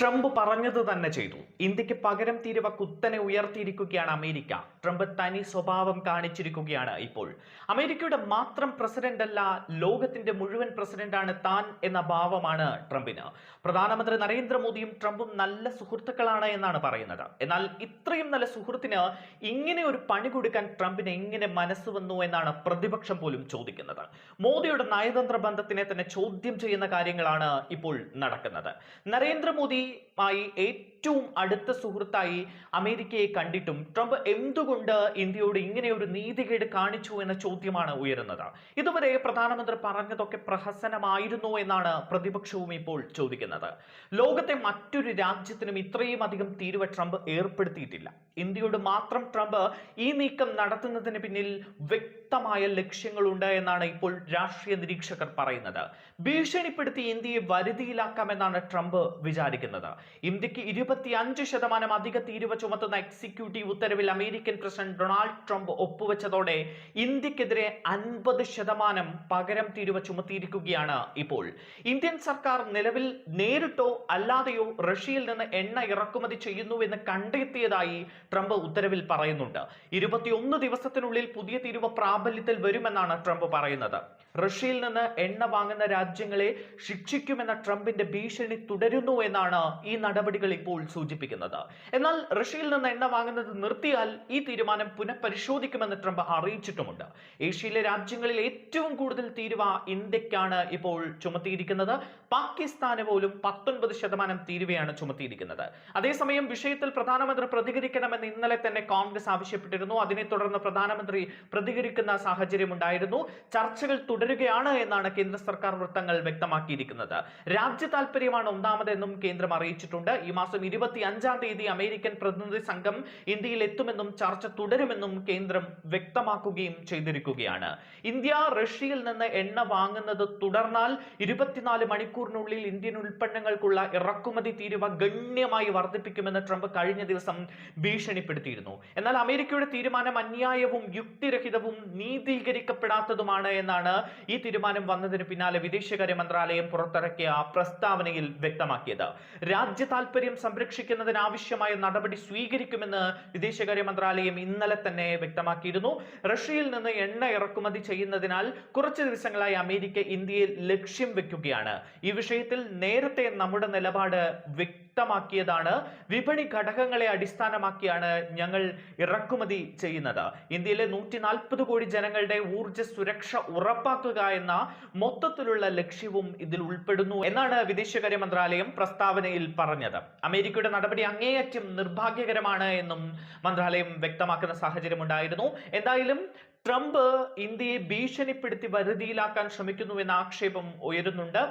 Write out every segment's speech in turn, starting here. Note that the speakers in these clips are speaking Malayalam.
ട്രംപ് പറഞ്ഞത് തന്നെ ചെയ്തു. ഇന്ത്യയ്ക്ക് പകരം തീരുവ കുത്തനെ ഉയർത്തിയിരിക്കുകയാണ് അമേരിക്ക. ട്രംപ് തനി സ്വഭാവം കാണിച്ചിരിക്കുകയാണ് ഇപ്പോൾ. അമേരിക്കയുടെ മാത്രം പ്രസിഡന്റ് അല്ല ലോകത്തിന്റെ മുഴുവൻ പ്രസിഡന്റാണ് താൻ എന്ന ഭാവമാണ് ട്രംപിന്. പ്രധാനമന്ത്രി നരേന്ദ്രമോദിയും ട്രംപും നല്ല സുഹൃത്തുക്കളാണ് എന്നാണ് പറയുന്നത്. എന്നാൽ ഇത്രയും നല്ല സുഹൃത്തിന് ഇങ്ങനെ ഒരു പണി കൊടുക്കാൻ ട്രംപിന് എങ്ങനെ മനസ്സ് വന്നു എന്നാണ് പ്രതിപക്ഷം പോലും ചോദിക്കുന്നത്. മോദിയുടെ നയതന്ത്ര ബന്ധത്തിനെ തന്നെ ചോദ്യം ചെയ്യുന്ന കാര്യങ്ങളാണ് ഇപ്പോൾ നടക്കുന്നത്. നരേന്ദ്രമോദിയുമായി ഏറ്റവും അടുത്ത സുഹൃത്തായി അമേരിക്കയെ കണ്ടിട്ടും ട്രംപ് എന്തുകൊണ്ട് ഇന്ത്യയോട് ഇങ്ങനെ ഒരു നീതികേട് കാണിച്ചു എന്ന ചോദ്യമാണ് ഉയരുന്നത്. ഇതുവരെ പ്രധാനമന്ത്രി പറഞ്ഞതൊക്കെ പ്രഹസനമായിരുന്നു എന്നാണ് പ്രതിപക്ഷവും ഇപ്പോൾ ചോദിക്കുന്നത്. ലോകത്തെ മറ്റൊരു രാജ്യത്തിനും ഇത്രയും അധികം തീരുവ ട്രംപ് ഏർപ്പെടുത്തിയിട്ടില്ല. ഇന്ത്യയോട് മാത്രം ട്രംപ് ഈ നീക്കം നടത്തുന്നതിന് പിന്നിൽ വ്യക്തമായ ലക്ഷ്യങ്ങളുണ്ട് എന്നാണ് ഇപ്പോൾ രാഷ്ട്രീയ നിരീക്ഷകർ പറയുന്നത്. ഭീഷണിപ്പെടുത്തി ഇന്ത്യയെ വരുതിയിലാക്കാമെന്നാണ് ട്രംപ് വിചാരിക്കുന്നത്. ഇന്ത്യയ്ക്ക് ഇരുപത്തിയഞ്ച് ശതമാനം അധിക തീരുവ ചുമത്തുന്ന എക്സിക്യൂട്ടീവ് ഉത്തരവിൽ അമേരിക്കൻ പ്രസിഡന്റ് ഡൊണാൾഡ് ട്രംപ് ഒപ്പുവെച്ചതോടെ ഇന്ത്യക്കെതിരെ അൻപത് ശതമാനം പകരം തീരുവ ചുമത്തിയിരിക്കുകയാണ് ഇപ്പോൾ. ഇന്ത്യൻ സർക്കാർ നിലവിൽ നേരിട്ടോ അല്ലാതെയോ റഷ്യയിൽ നിന്ന് എണ്ണ ഇറക്കുമതി ചെയ്യുന്നുവെന്ന് കണ്ടെത്തിയതായി ട്രംപ് ഉത്തരവിൽ പറയുന്നുണ്ട്. ഇരുപത്തിയൊന്ന് ദിവസത്തിനുള്ളിൽ പുതിയ തീരുവ പ്രാബല്യത്തിൽ വരുമെന്നാണ് ട്രംപ് പറയുന്നത്. റഷ്യയിൽ നിന്ന് എണ്ണ വാങ്ങുന്ന രാജ്യങ്ങളെ ശിക്ഷിക്കുമെന്ന ട്രംപിന്റെ ഭീഷണി തുടരുന്നു എന്നാണ് ഈ നടപടികൾ ഇപ്പോൾ സൂചിപ്പിക്കുന്നത്. എന്നാൽ റഷ്യയിൽ നിന്ന് എണ്ണ വാങ്ങുന്നത് നിർത്തിയാൽ ഈ തീരുമാനം പുനഃപരിശോധിക്കുമെന്ന് ട്രംപ് അറിയിച്ചിട്ടുമുണ്ട്. ഏഷ്യയിലെ രാജ്യങ്ങളിൽ ഏറ്റവും കൂടുതൽ തീരുവ ഇന്ത്യക്കാണ് ഇപ്പോൾ ചുമത്തിയിരിക്കുന്നത്. പാകിസ്ഥാന് പോലും പത്തൊൻപത് ശതമാനം തീരുവയാണ് ചുമത്തിയിരിക്കുന്നത്. അതേസമയം വിഷയത്തിൽ പ്രധാനമന്ത്രി പ്രതികരിക്കണമെന്ന് ഇന്നലെ തന്നെ കോൺഗ്രസ് ആവശ്യപ്പെട്ടിരുന്നു. അതിനെ തുടർന്ന് പ്രധാനമന്ത്രി പ്രതികരിക്കുന്ന സാഹചര്യം ഉണ്ടായിരുന്നു. ചർച്ചകൾ തുടരുകയാണ് എന്നാണ് കേന്ദ്ര സർക്കാർ വൃത്തങ്ങൾ വ്യക്തമാക്കിയിരിക്കുന്നത്. രാജ്യ താല്പര്യമാണ് ഒന്നാമതെന്നും കേന്ദ്രം അറിയിച്ചിട്ടുണ്ട്. ഈ മാസം ഇരുപത്തി അഞ്ചാം തീയതി അമേരിക്കൻ പ്രതിനിധി സംഘം ഇന്ത്യയിൽ എത്തുമെന്നും ചർച്ച തുടരുമെന്നും കേന്ദ്രം വ്യക്തമാക്കുകയും ചെയ്തിരിക്കുകയാണ്. ഇന്ത്യ റഷ്യയിൽ നിന്ന് എണ്ണ വാങ്ങുന്നത് തുടർന്നാൽ ഇരുപത്തിനാല് മണിക്കൂറിനുള്ളിൽ ഇന്ത്യൻ ഉൽപ്പന്നങ്ങൾക്കുള്ള ഇറക്കുമതി തീരുവ ഗണ്യമായി വർദ്ധിപ്പിക്കുമെന്ന് ട്രംപ് കഴിഞ്ഞ ദിവസം ഭീഷണിപ്പെടുത്തിയിരുന്നു. എന്നാൽ അമേരിക്കയുടെ തീരുമാനം അന്യായവും യുക്തിരഹിതവും നീതീകരിക്കപ്പെടാത്തതുമാണ് എന്നാണ് ഈ തീരുമാനം വന്നതിന് പിന്നാലെ വിദേശകാര്യ മന്ത്രാലയം പുറത്തിറക്കിയ പ്രസ്താവനയിൽ വ്യക്തമാക്കിയത്. രാജ്യ താൽപര്യം സംരക്ഷിക്കുന്നതിനാവശ്യമായ നടപടി സ്വീകരിക്കുമെന്ന് വിദേശകാര്യ മന്ത്രാലയം ഇന്നലെ തന്നെ വ്യക്തമാക്കിയിരുന്നു. റഷ്യയിൽ നിന്ന് എണ്ണ ഇറക്കുമതി ചെയ്യുന്നതിനാൽ കുറച്ച് ദിവസങ്ങളായി അമേരിക്ക ഇന്ത്യയിൽ ലക്ഷ്യം വെക്കുകയാണ്. ഈ വിഷയത്തിൽ നേരത്തെ നമ്മുടെ നിലപാട് വ്യക്തമാക്കിയതാണ്. വിപണി ഘടകങ്ങളെ അടിസ്ഥാനമാക്കിയാണ് ഞങ്ങൾ ഇറക്കുമതി ചെയ്യുന്നത്. ഇന്ത്യയിലെ നൂറ്റി നാൽപ്പത് കോടി ജനങ്ങളുടെ ഊർജ സുരക്ഷ ഉറപ്പാക്കുക എന്ന മൊത്തത്തിലുള്ള ലക്ഷ്യവും ഇതിൽ ഉൾപ്പെടുന്നു എന്നാണ് വിദേശകാര്യ മന്ത്രാലയം പ്രസ്താവനയിൽ പറഞ്ഞത്. അമേരിക്കയുടെ നടപടി അങ്ങേയറ്റം നിർഭാഗ്യകരമാണ് എന്നും മന്ത്രാലയം വ്യക്തമാക്കുന്ന സാഹചര്യം ഉണ്ടായിരുന്നു എന്തായാലും ട്രംപ് ഇന്ത്യയെ ഭീഷണിപ്പെടുത്തി വരുതിയിലാക്കാൻ ശ്രമിക്കുന്നുവെന്ന ആക്ഷേപം ഉയരുന്നുണ്ട്.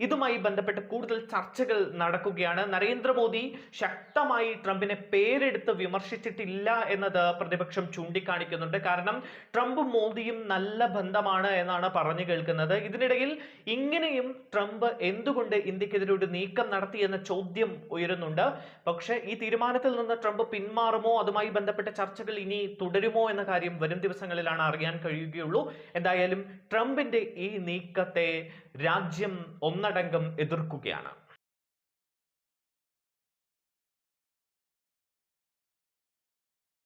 ഇതുമായി ബന്ധപ്പെട്ട് കൂടുതൽ ചർച്ചകൾ നടക്കുകയാണ്. നരേന്ദ്രമോദി ശക്തമായി ട്രംപിനെ പേരെടുത്ത് വിമർശിച്ചിട്ടില്ല എന്നത് പ്രതിപക്ഷം ചൂണ്ടിക്കാണിക്കുന്നുണ്ട്. കാരണം ട്രംപും മോദിയും നല്ല ബന്ധമാണ് എന്നാണ് പറഞ്ഞു കേൾക്കുന്നത്. ഇതിനിടയിൽ ഇങ്ങനെയും ട്രംപ് എന്തുകൊണ്ട് ഇന്ത്യക്കെതിരെ ഒരു നീക്കം നടത്തി എന്ന ചോദ്യം ഉയരുന്നുണ്ട്. പക്ഷേ ഈ തീരുമാനത്തിൽ നിന്ന് ട്രംപ് പിന്മാറുമോ? അതുമായി ബന്ധപ്പെട്ട ചർച്ചകൾ ഇനി തുടരുമോ എന്ന കാര്യം വരും ദിവസങ്ങളിലാണ് അറിയാൻ കഴിയുകയുള്ളൂ. എന്തായാലും ട്രംപിന്റെ ഈ നീക്കത്തെ രാജ്യം ഒന്നടങ്കം എതിർക്കുകയാണ്